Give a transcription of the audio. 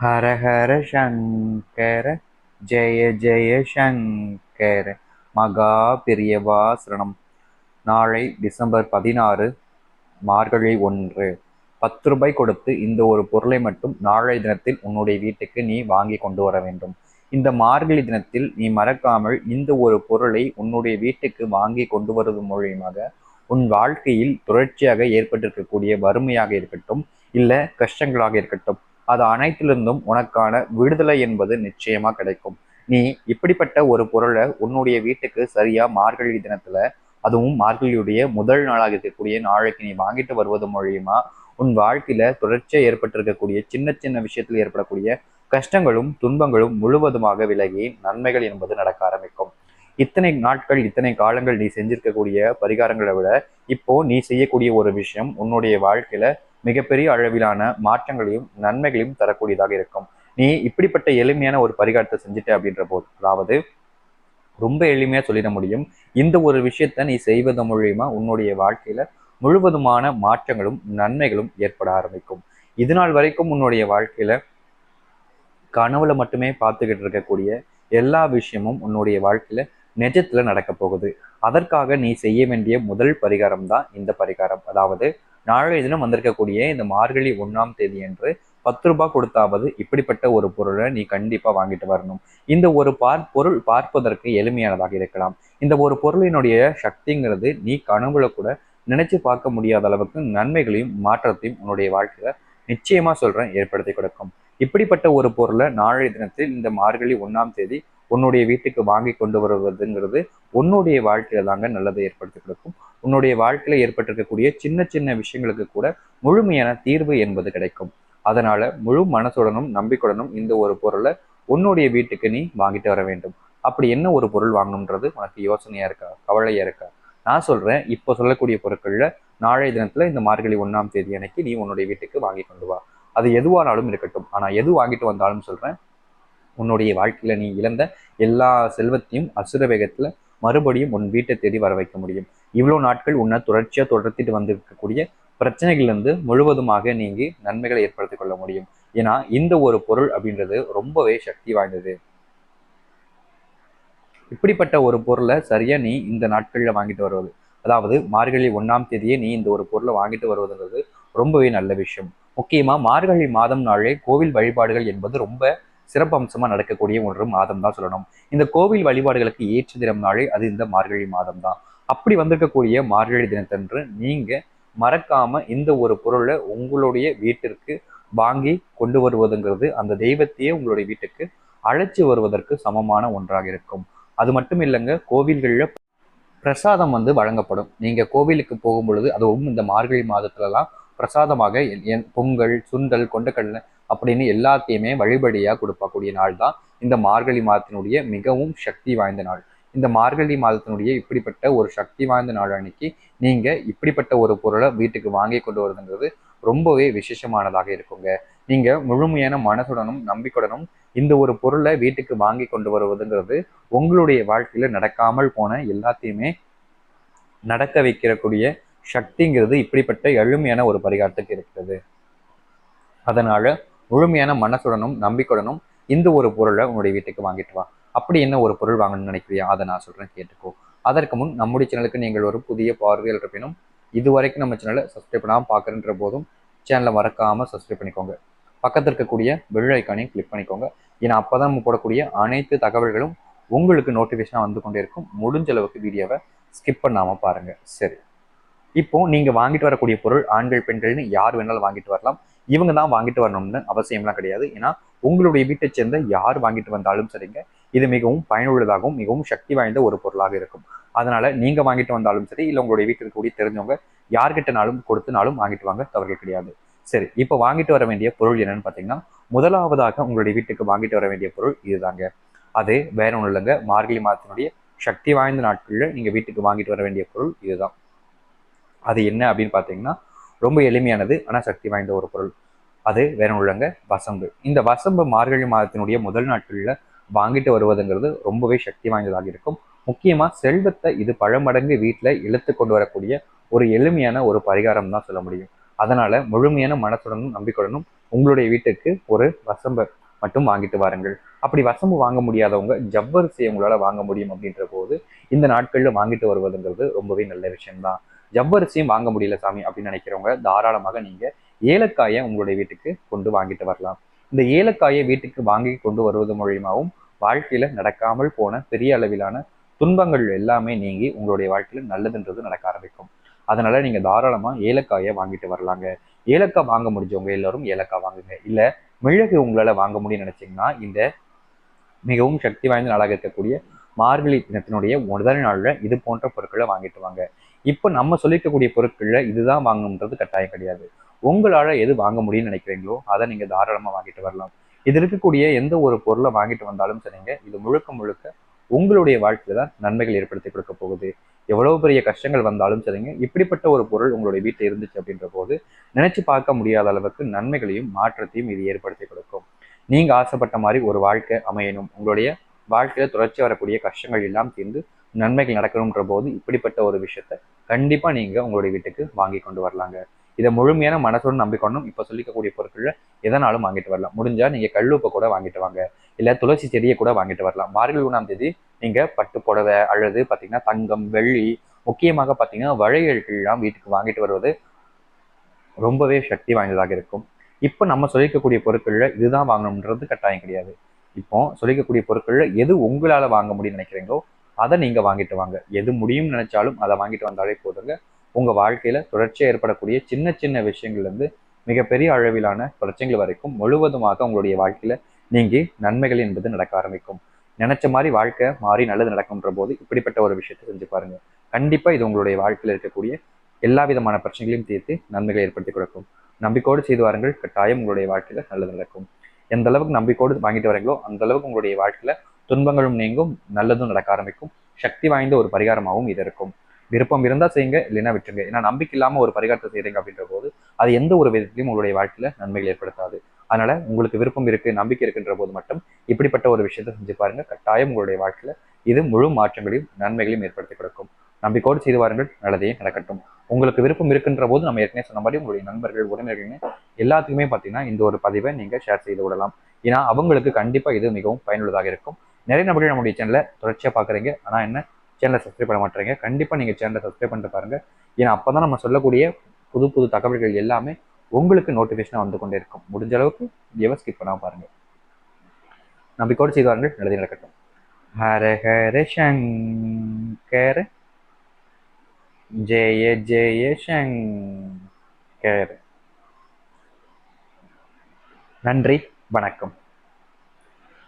ஹர ஹர சங்கர ஜெய ஜெய சங்கர. மகா பெரியவா சரணம். நாளை டிசம்பர் பதினாறு மார்கழி ஒன்று. பத்து ரூபாய் கொடுத்து இந்த ஒரு பொருளை மட்டும் நாளை தினத்தில் உன்னுடைய வீட்டுக்கு நீ வாங்கி கொண்டு வர வேண்டும். இந்த மார்கழி தினத்தில் நீ மறக்காமல் இந்த ஒரு பொருளை உன்னுடைய வீட்டுக்கு வாங்கி கொண்டு வருவது மூலியமாக உன் வாழ்க்கையில் தொடர்ச்சியாக ஏற்பட்டிருக்கக்கூடிய வறுமையாக இருக்கட்டும் இல்லை கஷ்டங்களாக இருக்கட்டும் அது அனைத்திலிருந்தும் உனக்கான விடுதலை என்பது நிச்சயமா கிடைக்கும். நீ இப்படிப்பட்ட ஒரு பொருளை உன்னுடைய வீட்டுக்கு சரியா மார்கழி தினத்துல அதுவும் மார்கழியுடைய முதல் நாளாக இருக்கக்கூடிய நாளைக்கு நீ வாங்கிட்டு வருவது மூலியமா உன் வாழ்க்கையில தொடர்ச்சியா ஏற்பட்டிருக்கக்கூடிய சின்ன சின்ன விஷயத்தில் ஏற்படக்கூடிய கஷ்டங்களும் துன்பங்களும் முழுவதுமாக விலகி நன்மைகள் என்பது நடக்க ஆரம்பிக்கும். இத்தனை நாட்கள் இத்தனை காலங்கள் நீ செஞ்சிருக்கக்கூடிய பரிகாரங்களை விட இப்போ நீ செய்யக்கூடிய ஒரு விஷயம் உன்னுடைய வாழ்க்கையில மிகப்பெரிய அளவிலான மாற்றங்களையும் நன்மைகளையும் தரக்கூடியதாக இருக்கும். நீ இப்படிப்பட்ட எளிமையான ஒரு பரிகாரத்தை செஞ்சுட்ட அப்படின்ற போது அதாவது ரொம்ப எளிமையா சொல்லிட முடியும். இந்த ஒரு விஷயத்த நீ செய்வது மூலியமா உன்னுடைய வாழ்க்கையில முழுவதுமான மாற்றங்களும் நன்மைகளும் ஏற்பட ஆரம்பிக்கும். இது நாள் வரைக்கும் உன்னுடைய வாழ்க்கையில கனவுல மட்டுமே பார்த்துக்கிட்டு இருக்கக்கூடிய எல்லா விஷயமும் உன்னுடைய வாழ்க்கையில நிஜத்துல நடக்க போகுது. அதற்காக நீ செய்ய வேண்டிய முதல் பரிகாரம் தான் இந்த பரிகாரம். அதாவது நாளைய தினம் வந்திருக்கக்கூடிய இந்த மார்கழி ஒன்றாம் தேதி என்று பத்து ரூபாய் கொடுத்தாவது இப்படிப்பட்ட ஒரு பொருளை நீ கண்டிப்பா வாங்கிட்டு வரணும். இந்த ஒரு பார் பொருள் பார்ப்பதற்கு எளிமையானதாக இருக்கலாம். இந்த ஒரு பொருளினுடைய சக்திங்கிறது நீ கனவுல கூட நினைச்சு பார்க்க முடியாத அளவுக்கு நன்மைகளையும் மாற்றத்தையும் உன்னுடைய வாழ்க்கையில நிச்சயமா சொல்றேன் ஏற்படுத்தி கொடுக்கும். இப்படிப்பட்ட ஒரு பொருளை நாளைய தினத்தில் இந்த மார்கழி ஒன்றாம் தேதி உன்னுடைய வீட்டுக்கு வாங்கி கொண்டு வருவதுங்கிறது உன்னுடைய வாழ்க்கையில தாங்க நல்லதை ஏற்படுத்தி கொடுக்கும். உன்னுடைய வாழ்க்கையில ஏற்பட்டிருக்கக்கூடிய சின்ன சின்ன விஷயங்களுக்கு கூட முழுமையான தீர்வு என்பது கிடைக்கும். அதனால முழு மனசுடனும் நம்பிக்கையுடனும் இந்த ஒரு பொருளை உன்னுடைய வீட்டுக்கு நீ வாங்கிட்டு வர வேண்டும். அப்படி என்ன ஒரு பொருள் வாங்கணுன்றது உனக்கு யோசனையா இருக்கா? கவலையா இருக்கா? நான் சொல்றேன் இப்போ சொல்லக்கூடிய பொருட்கள்ல நாளைய தினத்துல இந்த மார்கழி ஒன்றாம் தேதி அன்னைக்கு நீ உன்னுடைய வீட்டுக்கு வாங்கி கொண்டு வா. அது எதுவானாலும் இருக்கட்டும். ஆனா எது வாங்கிட்டு வந்தாலும் சொல்றேன் உன்னுடைய வாழ்க்கையில நீ இழந்த எல்லா செல்வத்தையும் அசுர வேகத்துல மறுபடியும் உன் வீட்டை தேடி வர வைக்க முடியும். இவ்வளவு நாட்கள் உன்னை தொடர்ச்சியா தொடர்த்திட்டு வந்திருக்கக்கூடிய பிரச்சனைகள்லேருந்து முழுவதுமாக நீங்கி நன்மைகளை ஏற்படுத்திக் கொள்ள முடியும். ஏன்னா இந்த ஒரு பொருள் அப்படின்றது ரொம்பவே சக்தி வாய்ந்தது. இப்படிப்பட்ட ஒரு பொருளை சரியா நீ இந்த நாட்கள்ல வாங்கிட்டு வருவது. அதாவது மார்கழி ஒன்றாம் தேதியே நீ இந்த ஒரு பொருளை வாங்கிட்டு வருவதுன்றது ரொம்பவே நல்ல விஷயம். முக்கியமா மார்கழி மாதம் நாளே கோவில் வழிபாடுகள் என்பது ரொம்ப சிறப்பம்சமாக நடக்கக்கூடிய ஒன்று மாதம் தான் சொல்லணும். இந்த கோவில் வழிபாடுகளுக்கு ஏற்ற தினம் நாளே அது இந்த மார்கழி மாதம் தான். அப்படி வந்திருக்கக்கூடிய மார்கழி தினத்தன்று நீங்கள் மறக்காம இந்த ஒரு பொருளை உங்களுடைய வீட்டிற்கு வாங்கி கொண்டு வருவதுங்கிறது அந்த தெய்வத்தையே உங்களுடைய வீட்டுக்கு அழைச்சி வருவதற்கு சமமான ஒன்றாக இருக்கும். அது மட்டும் இல்லைங்க கோவில்களில் பிரசாதம் வந்து வழங்கப்படும். நீங்கள் கோவிலுக்கு போகும் பொழுது அதுவும் இந்த மார்கழி மாதத்துலலாம் பிரசாதமாக பொங்கல் சுண்டல் கொண்டக்கடலை அப்படின்னு எல்லாத்தையுமே வழிபடியா கொடுக்கக்கூடிய நாள் தான் இந்த மார்கழி மாதத்தினுடைய மிகவும் சக்தி வாய்ந்த நாள். இந்த மார்கழி மாதத்தினுடைய இப்படிப்பட்ட ஒரு சக்தி வாய்ந்த நாள் அன்னைக்கு நீங்க இப்படிப்பட்ட ஒரு பொருளை வீட்டுக்கு வாங்கி கொண்டு வருதுங்கிறது ரொம்பவே விசேஷமானதாக இருக்குங்க. நீங்க முழுமையான மனசுடனும் நம்பிக்கையுடனும் இந்த ஒரு பொருளை வீட்டுக்கு வாங்கி கொண்டு வருவதுங்கிறது உங்களுடைய வாழ்க்கையில நடக்காமல் போன எல்லாத்தையுமே நடக்க வைக்கிறக்கூடிய சக்திங்கிறது இப்படிப்பட்ட எளிமையான ஒரு பரிகாரத்துக்கு இருக்கிறது. அதனால முழுமையான மனசுடனும் நம்பிக்கையுடனும் இந்த ஒரு பொருளை உன்னுடைய வீட்டுக்கு வாங்கிட்டு வா. அப்படி என்ன ஒரு பொருள் வாங்கணும்னு நினைக்கிறியா? அதை நான் சொல்றேன் கேட்டுக்கோ. அதற்கு முன் நம்முடைய சேனலுக்கு நீங்கள் ஒரு புதிய பார்வையில் இருப்பினும் இது வரைக்கும் நம்ம சேனலை சப்ஸ்கிரைப் பண்ணாமல் பார்க்குறன்ற போதும் சேனலை மறக்காமல் சப்ஸ்கிரைப் பண்ணிக்கோங்க. பக்கத்தில் இருக்கக்கூடிய பெல் ஐக்கானையும் கிளிக் பண்ணிக்கோங்க. ஏன்னா அப்போ தான் நம்ம போடக்கூடிய அனைத்து தகவல்களும் உங்களுக்கு நோட்டிஃபிகேஷனாக வந்து கொண்டே இருக்கும். முடிஞ்ச அளவுக்கு வீடியோவை ஸ்கிப் பண்ணாமல் பாருங்கள் சரி. இப்போ நீங்கள் வாங்கிட்டு வரக்கூடிய பொருள் ஆண்கள் பெண்கள்னு யார் வேணாலும் வாங்கிட்டு வரலாம். இவங்க தான் வாங்கிட்டு வரணும்னு அவசியம்லாம் கிடையாது. ஏன்னா உங்களுடைய வீட்டை சேர்ந்த யார் வாங்கிட்டு வந்தாலும் சரிங்க. இது மிகவும் பயனுள்ளதாகவும் மிகவும் சக்தி வாய்ந்த ஒரு பொருளாக இருக்கும். அதனால நீங்க வாங்கிட்டு வந்தாலும் சரி இல்லை உங்களுடைய வீட்டில் இருக்கக்கூடிய தெரிஞ்சவங்க யார்கிட்டனாலும் கொடுத்துனாலும் வாங்கிட்டு வாங்க தவறுகள் கிடையாது. சரி இப்போ வாங்கிட்டு வர வேண்டிய பொருள் என்னன்னு பார்த்தீங்கன்னா முதலாவதாக உங்களுடைய வீட்டுக்கு வாங்கிட்டு வர வேண்டிய பொருள் இதுதாங்க. அது வேற ஒன்றும் இல்லைங்க. மார்கழி மாதத்தினுடைய சக்தி வாய்ந்த நாட்களில் நீங்கள் வீட்டுக்கு வாங்கிட்டு வர வேண்டிய பொருள் இதுதான். அது என்ன அப்படின்னு பார்த்தீங்கன்னா ரொம்ப எளிமையானது ஆனால் சக்தி வாய்ந்த ஒரு பொருள். அது வேற உள்ளங்க வசம்பு. இந்த வசம்பு மார்கழி மாதத்தினுடைய முதல் நாட்களில் வாங்கிட்டு வருவதுங்கிறது ரொம்பவே சக்தி வாய்ந்ததாக இருக்கும். முக்கியமாக செல்வத்தை இது பழமடங்கு வீட்டில் இழுத்து கொண்டு வரக்கூடிய ஒரு எளிமையான ஒரு பரிகாரம் தான் சொல்ல முடியும். அதனால முழுமையான மனசுடனும் நம்பிக்கையுடனும் உங்களுடைய வீட்டுக்கு ஒரு வசம்பை மட்டும் வாங்கிட்டு வாருங்கள். அப்படி வசம்பு வாங்க முடியாதவங்க ஜவ்வரிசியை உங்களால் வாங்க முடியும் அப்படின்ற போது இந்த நாட்களில் வாங்கிட்டு வருவதுங்கிறது ரொம்பவே நல்ல விஷயம்தான். ஜவ்வரிசியும் வாங்க முடியல சாமி அப்படின்னு நினைக்கிறவங்க தாராளமாக நீங்கள் ஏலக்காயை உங்களுடைய வீட்டுக்கு கொண்டு வாங்கிட்டு வரலாம். இந்த ஏலக்காயை வீட்டுக்கு வாங்கி கொண்டு வருவது மூலியமாகவும் வாழ்க்கையில் நடக்காமல் போன பெரிய அளவிலான துன்பங்கள் எல்லாமே நீங்கி உங்களுடைய வாழ்க்கையில் நல்லதுன்றது நடக்க ஆரம்பிக்கும். அதனால நீங்க தாராளமா ஏலக்காயை வாங்கிட்டு வரலாங்க. ஏலக்காய் வாங்க முடிஞ்சவங்க எல்லாரும் ஏலக்காய் வாங்குங்க. இல்ல மிளகு உங்களால வாங்க முடியும்னு நினைச்சீங்கன்னா இந்த மிகவும் சக்தி வாய்ந்த நாளாக இருக்கக்கூடிய மார்கழி தினத்தினுடைய முதல் நாளில் இது போன்ற பொருட்களை வாங்கிட்டு வாங்க. இப்போ நம்ம சொல்லிக்கக்கூடிய பொருட்களில் இதுதான் வாங்கணுன்றது கட்டாயம் கிடையாது. உங்களால் எது வாங்க முடியும்னு நினைக்கிறீங்களோ அதை நீங்கள் தாராளமாக வாங்கிட்டு வரலாம். இது இருக்கக்கூடிய எந்த ஒரு பொருளை வாங்கிட்டு வந்தாலும் சரிங்க இது முழுக்க முழுக்க உங்களுடைய வாழ்க்கையில தான் நன்மைகள் ஏற்படுத்தி கொடுக்க போகுது. எவ்வளவு பெரிய கஷ்டங்கள் வந்தாலும் சரிங்க இப்படிப்பட்ட ஒரு பொருள் உங்களுடைய வீட்டில் இருந்துச்சு அப்படின்ற போது நினைச்சு பார்க்க முடியாத அளவுக்கு நன்மைகளையும் மாற்றத்தையும் இது ஏற்படுத்தி கொடுக்கும். நீங்க ஆசைப்பட்ட மாதிரி ஒரு வாழ்க்கை அமையணும். உங்களுடைய வாழ்க்கையில தொடர்ச்சி வரக்கூடிய கஷ்டங்கள் எல்லாம் தீர்ந்து நன்மைகள் நடக்கணுன்ற போது இப்படிப்பட்ட ஒரு விஷயத்த கண்டிப்பா நீங்க உங்களுடைய வீட்டுக்கு வாங்கி கொண்டு வரலாங்க. இதை முழுமையான மனசோடு நம்பிக்கொண்டும் இப்போ சொல்லிக்கக்கூடிய பொருட்களில் எதனாலும் வாங்கிட்டு வரலாம். முடிஞ்சா நீங்க கல்லுப்பை கூட வாங்கிட்டு வாங்க. இல்ல துளசி செடியை கூட வாங்கிட்டு வரலாம். மார்கழி ஒன்றாம் தேதி நீங்க பட்டு புடவை அல்லது பாத்தீங்கன்னா தங்கம் வெள்ளி முக்கியமாக பாத்தீங்கன்னா வளையல்கள்லாம் வீட்டுக்கு வாங்கிட்டு வருவது ரொம்பவே சக்தி வாய்ந்ததாக இருக்கும். இப்போ நம்ம சொல்லிக்கக்கூடிய பொருட்கள்ல இதுதான் வாங்கணுன்றது கட்டாயம் கிடையாது. இப்போ சொல்லிக்கக்கூடிய பொருட்கள்ல எது உங்களால வாங்க முடியும்னு நினைக்கிறீங்களோ அதை நீங்கள் வாங்கிட்டு வாங்க. எது முடியும்னு நினைச்சாலும் அதை வாங்கிட்டு வந்தாலே போதுங்க. உங்கள் வாழ்க்கையில் தொடர்ச்சியாக ஏற்படக்கூடிய சின்ன சின்ன விஷயங்கள்லேருந்து மிகப்பெரிய அளவிலான பிரச்சனைகள் வரைக்கும் முழுவதுமாக உங்களுடைய வாழ்க்கையில் நீங்கள் நன்மைகள் என்பது நடக்க ஆரம்பிக்கும். நினச்ச மாதிரி வாழ்க்கை மாறி நல்லது நடக்கும்ன்ற போது இப்படிப்பட்ட ஒரு விஷயத்தை செஞ்சு பாருங்க. கண்டிப்பாக இது உங்களுடைய வாழ்க்கையில் இருக்கக்கூடிய எல்லா விதமான பிரச்சனைகளையும் தீர்த்து நன்மைகளை ஏற்படுத்தி கொடுக்கும். நம்பிக்கோடு செய்து வாருங்கள். கட்டாயம் உங்களுடைய வாழ்க்கையில் நல்லது நடக்கும். எந்த அளவுக்கு நம்பிக்கோடு வாங்கிட்டு வரீங்களோ அந்த அளவுக்கு உங்களுடைய வாழ்க்கையில் துன்பங்களும் நீங்கும் நல்லதும் நடக்க ஆரம்பிக்கும். சக்தி வாய்ந்த ஒரு பரிகாரமாகவும் இது இருக்கும். விருப்பம் இருந்தால் செய்யுங்க இல்லைன்னா விட்டுருங்க. ஏன்னா நம்பிக்கை இல்லாமல் ஒரு பரிகாரத்தை செய்கிறீங்க அப்படின்ற போது அது எந்த ஒரு விதத்திலையும் உங்களுடைய வாழ்க்கையில நன்மைகள் ஏற்படுத்தாது. அதனால உங்களுக்கு விருப்பம் இருக்கு நம்பிக்கை இருக்குன்ற போது மட்டும் இப்படிப்பட்ட ஒரு விஷயத்தை செஞ்சு பாருங்க. கட்டாயம் உங்களுடைய வாழ்க்கையில இது முழு மாற்றங்களையும் நன்மைகளையும் ஏற்படுத்தி கொடுக்கும். நம்பிக்கையோடு செய்து வாருங்கள் நல்லதே நடக்கட்டும். உங்களுக்கு விருப்பம் இருக்குன்ற போது நம்ம ஏற்கனவே சொன்ன மாதிரி உங்களுடைய நண்பர்கள் உறவினர்கள் எல்லாத்துக்குமே பார்த்தீங்கன்னா இந்த ஒரு பதிவை நீங்கள் ஷேர் செய்து விடலாம். ஏன்னா அவங்களுக்கு கண்டிப்பாக இது மிகவும் பயனுள்ளதாக இருக்கும். நிறைய நபர்கள் நம்முடைய சேனலை தொடர்ச்சியாக பார்க்குறீங்க ஆனால் என்ன? சேனலை சப்ஸ்கிரைப் பண்ண மாட்டேறீங்க கண்டிப்பாக நீங்கள் சேனலை சப்ஸ்கிரைப் பண்ணிட்டு பாருங்கள் ஏன்னா அப்போ தான் நம்ம சொல்லக்கூடிய புது புது தகவல்கள் எல்லாமே உங்களுக்கு நோட்டிஃபிகேஷனாக வந்து கொண்டே இருக்கும். முடிஞ்ச அளவுக்கு வீடியோவை ஸ்கிப் பண்ணாமல் பாருங்கள் நம்பிக்கோடு செய்து வாருங்கள். நல்லது நடக்கட்டும். ஹர ஹர சங்கர். ஜெய ஜெய சங்கர். நன்றி. வணக்கம்.